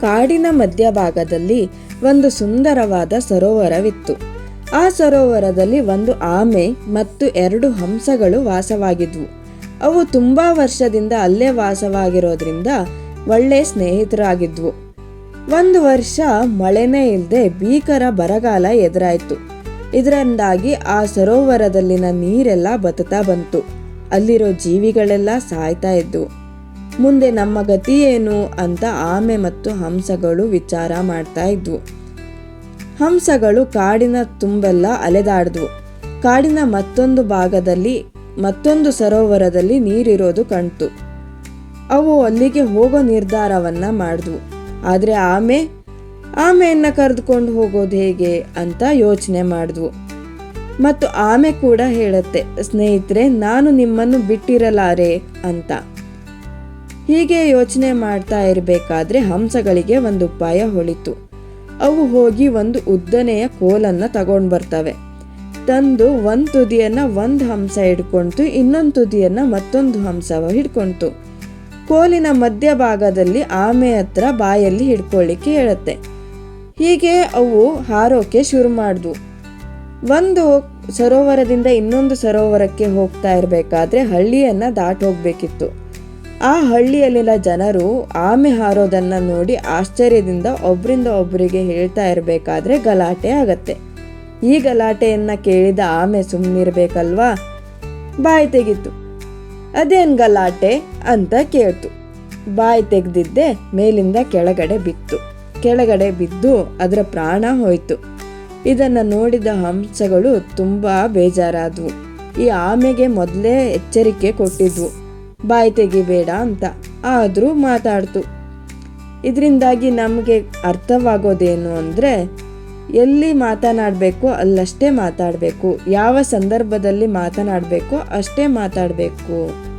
ಕಾಡಿನ ಮಧ್ಯಭಾಗದಲ್ಲಿ ಒಂದು ಸುಂದರವಾದ ಸರೋವರವಿತ್ತು. ಆ ಸರೋವರದಲ್ಲಿ ಒಂದು ಆಮೆ ಮತ್ತು ಎರಡು ಹಂಸಗಳು ವಾಸವಾಗಿದ್ವು. ಅವು ತುಂಬಾ ವರ್ಷದಿಂದ ಅಲ್ಲೇ ವಾಸವಾಗಿರೋದ್ರಿಂದ ಒಳ್ಳೆ ಸ್ನೇಹಿತರಾಗಿದ್ವು. ಒಂದು ವರ್ಷ ಮಳೆನೇ ಇಲ್ಲದೆ ಭೀಕರ ಬರಗಾಲ ಎದುರಾಯಿತು. ಇದರಿಂದಾಗಿ ಆ ಸರೋವರದಲ್ಲಿನ ನೀರೆಲ್ಲ ಬತತಾ ಬಂತು. ಅಲ್ಲಿರೋ ಜೀವಿಗಳೆಲ್ಲ ಸಾಯ್ತಾ ಇದ್ವು. ಮುಂದೆ ನಮ್ಮ ಗತಿ ಏನು ಅಂತ ಆಮೆ ಮತ್ತು ಹಂಸಗಳು ವಿಚಾರ ಮಾಡ್ತಾ ಇದ್ವು. ಹಂಸಗಳು ಕಾಡಿನ ತುಂಬೆಲ್ಲ ಅಲೆದಾಡಿದ್ವು. ಕಾಡಿನ ಮತ್ತೊಂದು ಭಾಗದಲ್ಲಿ, ಮತ್ತೊಂದು ಸರೋವರದಲ್ಲಿ ನೀರಿರೋದು ಕಣ್ತು ಅವು ಅಲ್ಲಿಗೆ ಹೋಗೋ ನಿರ್ಧಾರವನ್ನ ಮಾಡಿದ್ವು. ಆದರೆ ಆಮೆ, ಆಮೆಯನ್ನ ಕರೆದುಕೊಂಡು ಹೋಗೋದು ಹೇಗೆ ಅಂತ ಯೋಚನೆ ಮಾಡಿದ್ವು. ಮತ್ತು ಆಮೆ ಕೂಡ ಹೇಳುತ್ತೆ, ಸ್ನೇಹಿತರೆ, ನಾನು ನಿಮ್ಮನ್ನು ಬಿಟ್ಟಿರಲಾರೆ ಅಂತ. ಹೀಗೆ ಯೋಚನೆ ಮಾಡ್ತಾ ಇರಬೇಕಾದ್ರೆ ಹಂಸಗಳಿಗೆ ಒಂದು ಉಪಾಯ ಹೊಳಿತು. ಅವು ಹೋಗಿ ಒಂದು ಉದ್ದನೆಯ ಕೋಲನ್ನ ತಗೊಂಡು ಬರ್ತವೆ ತಂದು ಒಂದು ತುದಿಯನ್ನ ಒಂದು ಹಂಸ ಹಿಡ್ಕೊಂತು, ಇನ್ನೊಂದು ತುದಿಯನ್ನ ಮತ್ತೊಂದು ಹಂಸ ಹಿಡ್ಕೊಂತು. ಕೋಲಿನ ಮಧ್ಯಭಾಗದಲ್ಲಿ ಆಮೆ ಹತ್ರ ಬಾಯಲ್ಲಿ ಹಿಡ್ಕೊಳ್ಳಿಕ್ಕೆ ಹೇಳುತ್ತೆ. ಹೀಗೆ ಅವು ಹಾರೋಕೆ ಶುರು ಮಾಡಿದ್ವು. ಒಂದು ಸರೋವರದಿಂದ ಇನ್ನೊಂದು ಸರೋವರಕ್ಕೆ ಹೋಗ್ತಾ ಇರಬೇಕಾದ್ರೆ ಹಳ್ಳಿಯನ್ನ ದಾಟ್ ಹೋಗ್ಬೇಕಿತ್ತು. ಆ ಹಳ್ಳಿಯಲ್ಲಿನ ಜನರು ಆಮೆ ಹಾರೋದನ್ನು ನೋಡಿ ಆಶ್ಚರ್ಯದಿಂದ ಒಬ್ಬರಿಂದ ಒಬ್ಬರಿಗೆ ಹೇಳ್ತಾ ಇರಬೇಕಾದ್ರೆ ಗಲಾಟೆ ಆಗತ್ತೆ. ಈ ಗಲಾಟೆಯನ್ನು ಕೇಳಿದ ಆಮೆ ಸುಮ್ಮನಿರ್ಬೇಕಲ್ವಾ ಬಾಯಿ ತೆಗಿತು. ಅದೇನು ಗಲಾಟೆ? ಅಂತ ಕೇಳ್ತು. ಬಾಯಿ ತೆಗೆದಿದ್ದೆ ಮೇಲಿಂದ ಕೆಳಗಡೆ ಬಿತ್ತು. ಕೆಳಗಡೆ ಬಿದ್ದು ಅದರ ಪ್ರಾಣ ಹೋಯ್ತು. ಇದನ್ನ ನೋಡಿದ ಹಂಸಗಳು ತುಂಬಾ ಬೇಜಾರಾದವು. ಈ ಆಮೆಗೆ ಮೊದಲೇ ಎಚ್ಚರಿಕೆ ಕೊಟ್ಟಿದ್ವು. ಬಾಯಿ ತೆಗಿಬೇಡ ಅಂತ ಆದರೂ ಮಾತಾಡ್ತು. ಇದರಿಂದಾಗಿ ನಮಗೆ ಅರ್ಥವಾಗೋದೇನು ಅಂದರೆ, ಎಲ್ಲಿ ಮಾತನಾಡಬೇಕು ಅಲ್ಲಷ್ಟೇ ಮಾತಾಡಬೇಕು. ಯಾವ ಸಂದರ್ಭದಲ್ಲಿ ಮಾತನಾಡಬೇಕು ಅಷ್ಟೇ ಮಾತಾಡಬೇಕು.